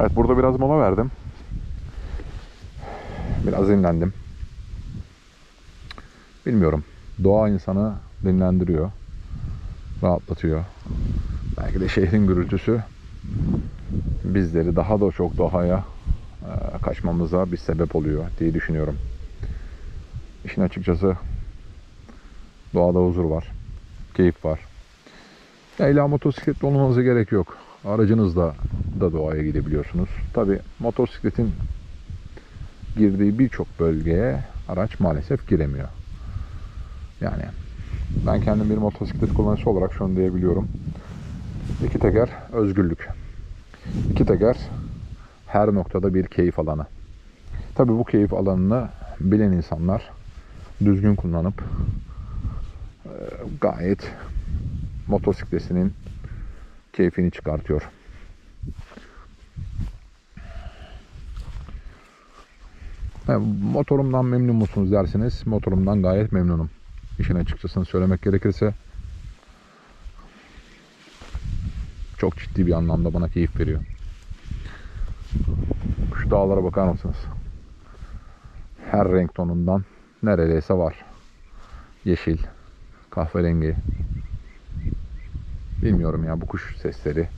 Evet burada biraz mola verdim. Biraz dinlendim. Bilmiyorum. Doğa insanı dinlendiriyor. Rahatlatıyor. Belki de şehrin gürültüsü bizleri daha da çok doğaya e, kaçmamıza bir sebep oluyor diye düşünüyorum. İşin açıkçası doğada huzur var. Keyif var. Ya illa motosikletli olmanıza gerek yok. Aracınızla da doğaya gidebiliyorsunuz. Tabi motosikletin girdiği birçok bölgeye araç maalesef giremiyor. Yani ben kendim bir motosiklet kullanıcısı olarak şunu diyebiliyorum. İki teker özgürlük. İki teker her noktada bir keyif alanı. Tabi bu keyif alanını bilen insanlar düzgün kullanıp e, gayet motosikletinin keyfini çıkartıyor. Motorumdan memnun musunuz derseniz motorumdan gayet memnunum. İşin açıkçasını söylemek gerekirse çok ciddi bir anlamda bana keyif veriyor. Şu dağlara bakar mısınız? Her renk tonundan neredeyse var. Yeşil, kahverengi. Bilmiyorum ya bu kuş sesleri.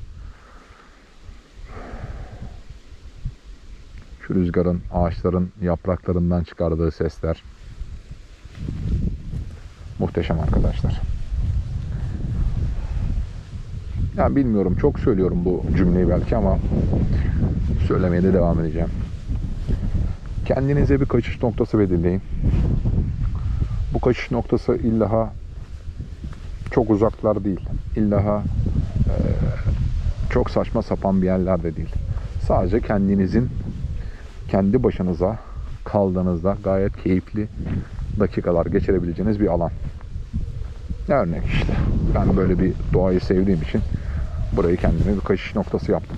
Şu rüzgarın, ağaçların yapraklarından çıkardığı sesler. Muhteşem arkadaşlar. Ya bilmiyorum çok söylüyorum bu cümleyi belki ama söylemeye de devam edeceğim. Kendinize bir kaçış noktası belirleyin. Bu kaçış noktası illaha çok uzaklar değil. İllaha e, çok saçma sapan bir yerler de değil. Sadece kendinizin kendi başınıza kaldığınızda gayet keyifli dakikalar geçirebileceğiniz bir alan. Ne örnek işte. Ben böyle bir doğayı sevdiğim için burayı kendime bir kaçış noktası yaptım.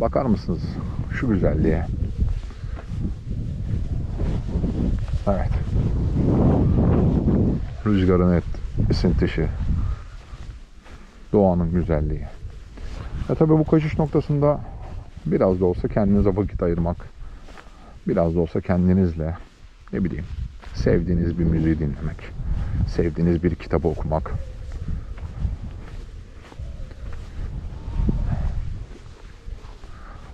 Bakar mısınız şu güzelliğe? Evet. Rüzgarın et, esintişi. Doğanın güzelliği. E tabi bu kaçış noktasında biraz da olsa kendinize vakit ayırmak, biraz da olsa kendinizle ne bileyim sevdiğiniz bir müziği dinlemek, sevdiğiniz bir kitabı okumak.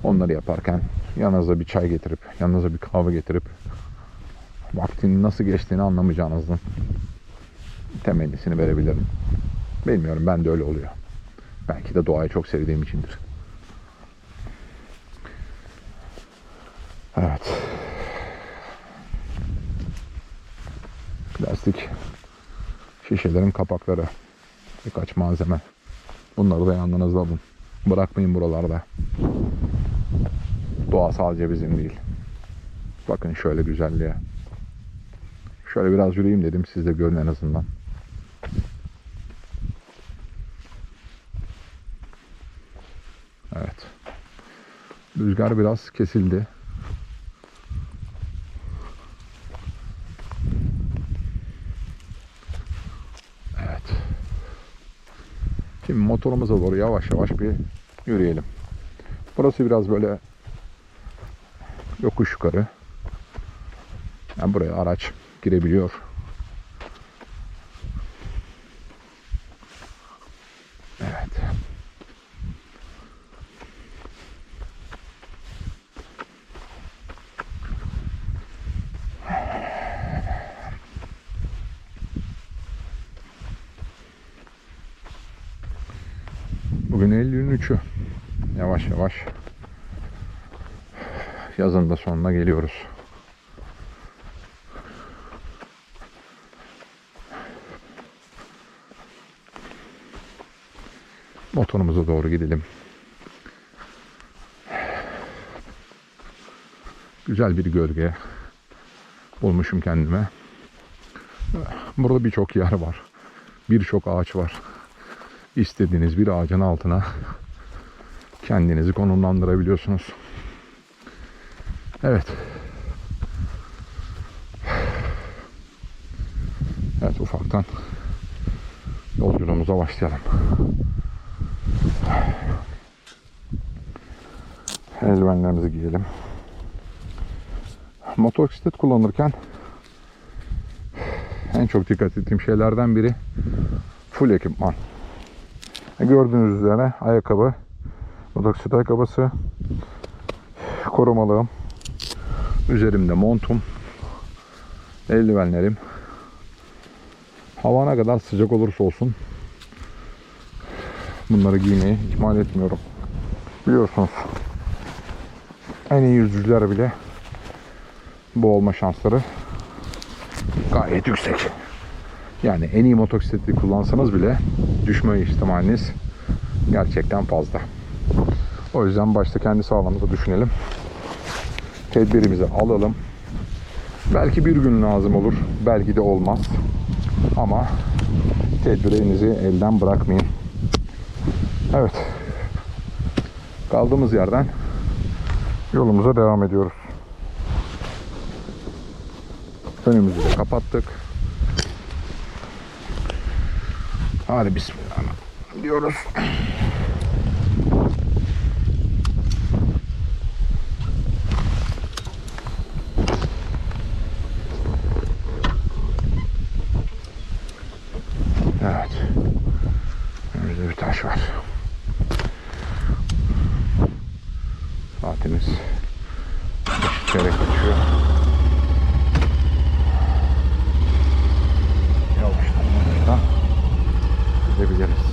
Onları yaparken yanınıza bir çay getirip, yanınıza bir kahve getirip vaktin nasıl geçtiğini anlamayacağınızın temellisini verebilirim. Bilmiyorum ben de öyle oluyor. Belki de doğayı çok sevdiğim içindir. Evet. Plastik şişelerin kapakları. Birkaç malzeme. Bunları da yanınızda alın. Bırakmayın buralarda. Doğa sadece bizim değil. Bakın şöyle güzelliğe. Şöyle biraz yürüyeyim dedim. Siz de görün en azından. Evet. Rüzgar biraz kesildi. Evet. Şimdi motorumuza doğru yavaş yavaş bir yürüyelim. Burası biraz böyle yokuş yukarı. Yani buraya araç girebiliyor. 23'ü. Yavaş yavaş yazın da sonuna geliyoruz. Motorumuza doğru gidelim. Güzel bir gölge bulmuşum kendime. Burada birçok yer var. Birçok ağaç var. İstediğiniz bir ağacın altına kendinizi konumlandırabiliyorsunuz. Evet. Evet ufaktan yolculuğumuza başlayalım. Eldivenlerimizi giyelim. Motosiklet kullanırken en çok dikkat ettiğim şeylerden biri full ekipman. Gördüğünüz üzere ayakkabı, motosiklet ayakkabısı, korumalığım, üzerimde montum, eldivenlerim. Hava ne kadar sıcak olursa olsun bunları giymeyi ihmal etmiyorum. Biliyorsunuz en iyi yüzücüler bile bu olma şansları gayet yüksek. Yani en iyi motosikleti kullansanız bile düşme ihtimaliniz gerçekten fazla. O yüzden başta kendi sağlığımızı düşünelim. Tedbirimizi alalım. Belki bir gün lazım olur, belki de olmaz. Ama tedbirinizi elden bırakmayın. Evet. Kaldığımız yerden yolumuza devam ediyoruz. Önümüzü de kapattık. Hadi bismillah diyoruz. Evet. Taş var. Saatimiz çeyrek geçiyor. Yavaştan yavaştan gidebiliriz.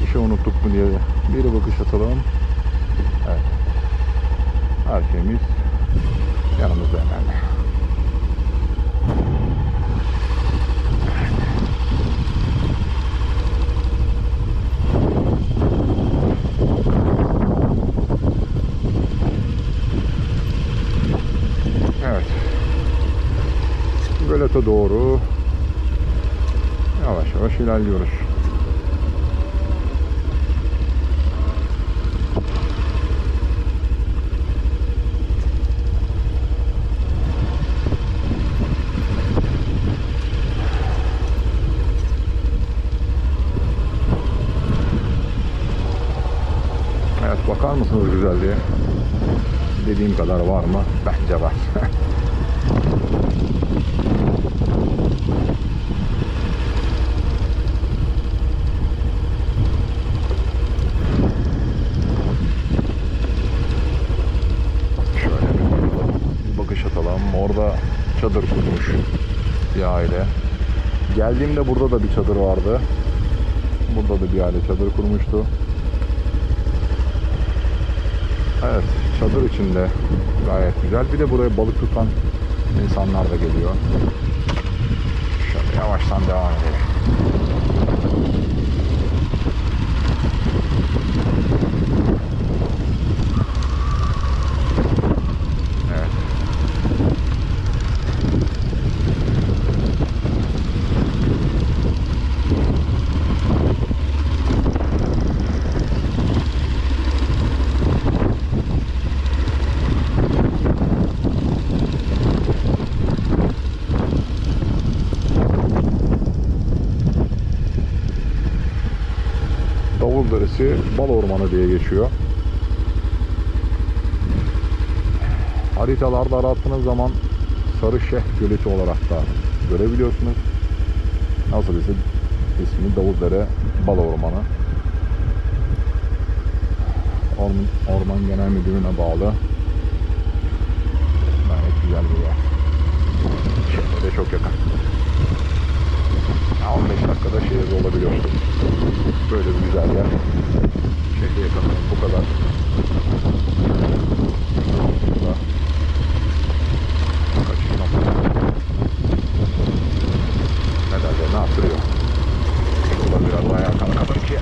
Bir şey unuttuk mu diye bir bakış atalım. Evet. Her şeyimiz yanımızda hemen. Evet. Gölete doğru yavaş yavaş ilerliyoruz. Evet bakar mısınız güzelliğe? Dediğim kadar var mı? Bence var. Şöyle bir bakalım. Bir bakış atalım. Orada çadır kurmuş bir aile. Geldiğimde burada da bir çadır vardı. Burada da bir aile çadır kurmuştu. Evet, çadır içinde gayet güzel. Bir de buraya balık tutan insanlar da geliyor. Şöyle yavaştan devam edelim. Evet. Deresi Bal Ormanı diye geçiyor. Haritalarda arattığınız zaman Sarışeh Göleti olarak da görebiliyorsunuz. Nasıl ise ismi Davuldere Bal Ormanı. Orman, Orman Genel Müdürlüğü'ne bağlı. Gayet güzel bir yer. Şehre çok yakın. Ya 15 dakikada şehirde olabiliyorsun. Böyle bir güzel yer. Şehre yakın bu kadar. Kaçış noktası. Nedenlerini arttırıyor. Şurada biraz ayağa kalkalım ki.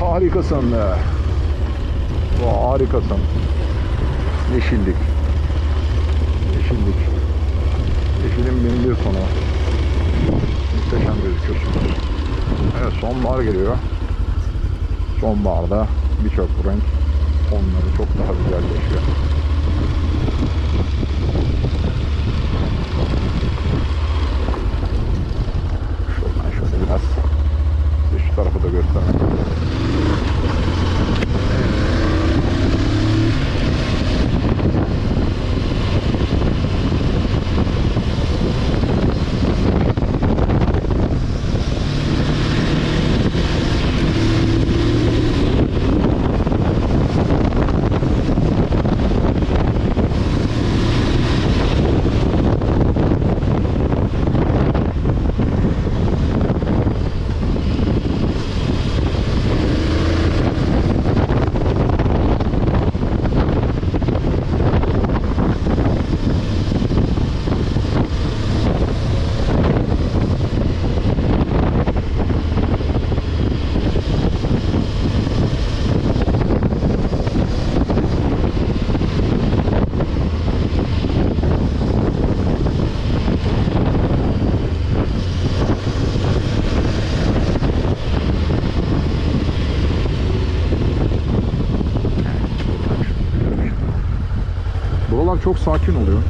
Harikasın be. Harikasın. Yeşillik. Yeşillik. Yeşilin bin bir sonu. Muhteşem gözüküyorsunuz. Evet sonbahar geliyor. Sonbaharda birçok renk onları çok daha güzelleşiyor. Şuradan şöyle biraz şu tarafı da göstermek Buralar çok sakin oluyor.